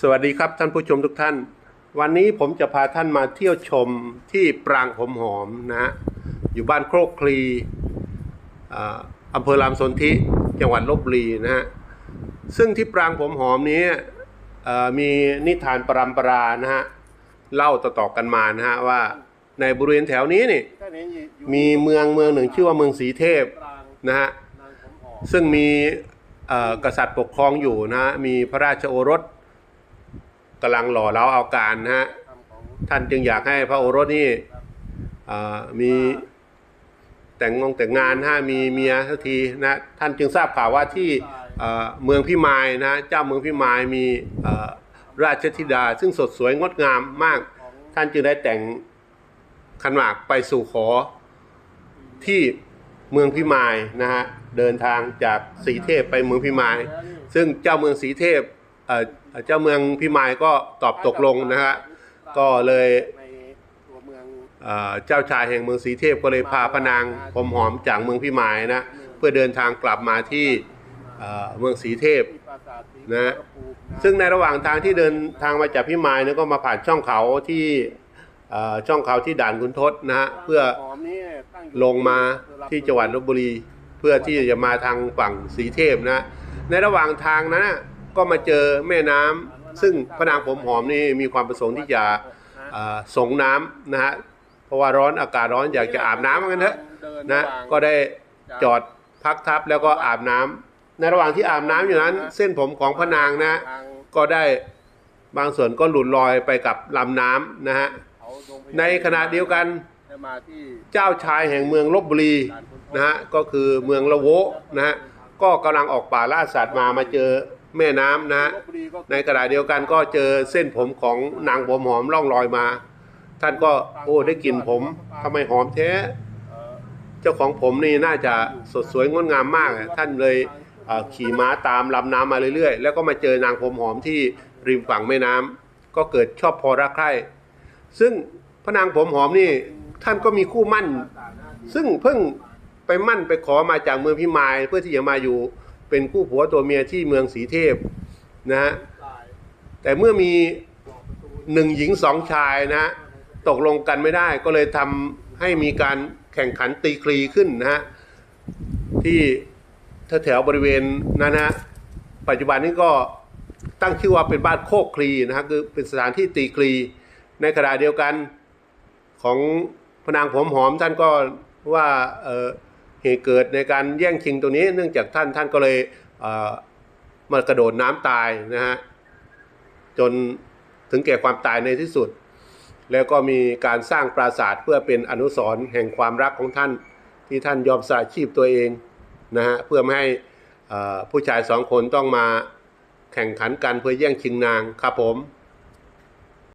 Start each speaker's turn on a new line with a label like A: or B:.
A: สวัสดีครับท่านผู้ชมทุกท่าน วันนี้ผมจะพาท่านมาเที่ยวชมที่ปรางผมหอมนะฮะอยู่บ้านโครกคลีอ่าอำเภอลามสนธิจังหวัดลบบุรีนะฮะซึ่งที่ปรางผมหอมนี้อ่อมีนิทานปรำปรานะฮะเล่าต่อๆกันมานะฮะว่าในบริเวณแถวนี้นี่มีเมืองเมืองหนึ่งชื่อว่าเมืองสีเทพนะฮะซึ่งมีอ่อกษัตริย์ปกครองอยู่นะฮะมีพระราชโอรส กำลังหล่อเล้าเอาการนะฮะท่านจึงอยากให้พระโอรสนี่มีแต่งงงแต่งงานฮะมีเมียสักทีนะท่านจึงทราบข่าวว่าที่เมืองพิมายนะฮะเจ้าเมืองพิมายมีราชธิดา ซึ่งสดสวยงดงามมาก ท่านจึงได้แต่งขันหมากไปสู่ขอที่เมืองพิมายนะฮะเดินทางจากสีเทพไปเมืองพิมาย ซึ่งเจ้าเมืองสีเทพ เจ้าเมืองพิมายก็ตอบตกลงนะฮะก็เลย
B: เจ้า
A: ชายแห่งเมืองสีเทพก็เลยพาพระนางผมหอมจากเมืองพิมายนะเพื่อเดินทางกลับมาที่เมืองสีเทพนะ
B: ขอรภูมินะ
A: ซึ่งในระหว่างทางที่เดินทางมาจากพิมายเนี่ยก็มาผ่านช่องเขาที่ช่องเขาที่ด่านคุณทศนะฮะเพื่อลงมาที่จังหวัดลบบุรี เพื่อที่จะมาทางฝั่งสีเทพนะ ในระหว่างทางนั้นนะ ก็มาเจอแม่น้ำซึ่งพระนางผมหอมนี่มีความประสงค์ที่จะส่งน้ำนะฮะเพราะว่าร้อนอากาศร้อนอยากจะอาบน้ำเหมือนกันเถอะ
B: นะ
A: ก็ได้จอดพักทับแล้วก็อาบน้ำในระหว่างที่อาบน้ำอยู่นั้น เส้นผมของพระนางนะ ก็ได้บางส่วนก็หลุดลอยไปกับลำน้ำนะฮะในขณะเดียวกันเจ้าชายแห่งเมืองลบบุรีนะฮะก็คือเมืองละโวนะฮะก็กำลังออกป่าล่าสัตว์มามาเจอ แม่น้ำนะฮะ
B: ลพบุรีก็
A: ในขณะเดียวกันก็เจอเส้นผมของนางผมหอมล่องลอยมา ท่านก็โอ้ได้กลิ่นผมทำไมหอมแท้
B: เจ้า
A: ของผมนี่น่าจะสดสวยงดงามมาก ท่านเลยขี่ม้าตามลำน้ำมาเรื่อยๆ แล้วก็มาเจอนางผมหอมที่ริมฝั่งแม่น้ำก็เกิดชอบพอรักใคร่ซึ่งพระนางผมหอมนี่ท่านก็มีคู่มั่น ซึ่งเพิ่งไปมั่นไปขอมาจากเมืองพิมายเพื่อที่จะมาอยู่ เป็นคู่ผัวตัวเมียที่เมืองสีเทพนะฮะแต่เมื่อมีหนึ่งหญิงสองชายนะฮะตกลงกันไม่ได้ก็เลยทำให้มีการแข่งขันตีคลีขึ้นนะฮะที่แถวบริเวณนั้นนะฮะปัจจุบันนี้ก็ตั้งชื่อว่าเป็นบ้านโคกคลีนะฮะคือเป็นสถานที่ตีคลีในขณะเดียวกันของพนางผมหอมท่านก็ว่าเออ เหตุเกิดในการแย่งชิงตรงนี้ เนื่องจากท่านท่านก็เลยเมากระโดดน้ำตายนะฮะจนถึงแก่ความตายในที่สุด แล้วก็มีการสร้างปราสาทเพื่อเป็นอนุสรณ์แห่งความรักของท่านที่ท่านยอมสละชีพตัวเองนะฮะเพื่อไม่ให้ผู้ชายสองคนต้องมาแข่งขันกันเพื่อแย่งชิงนางครับผม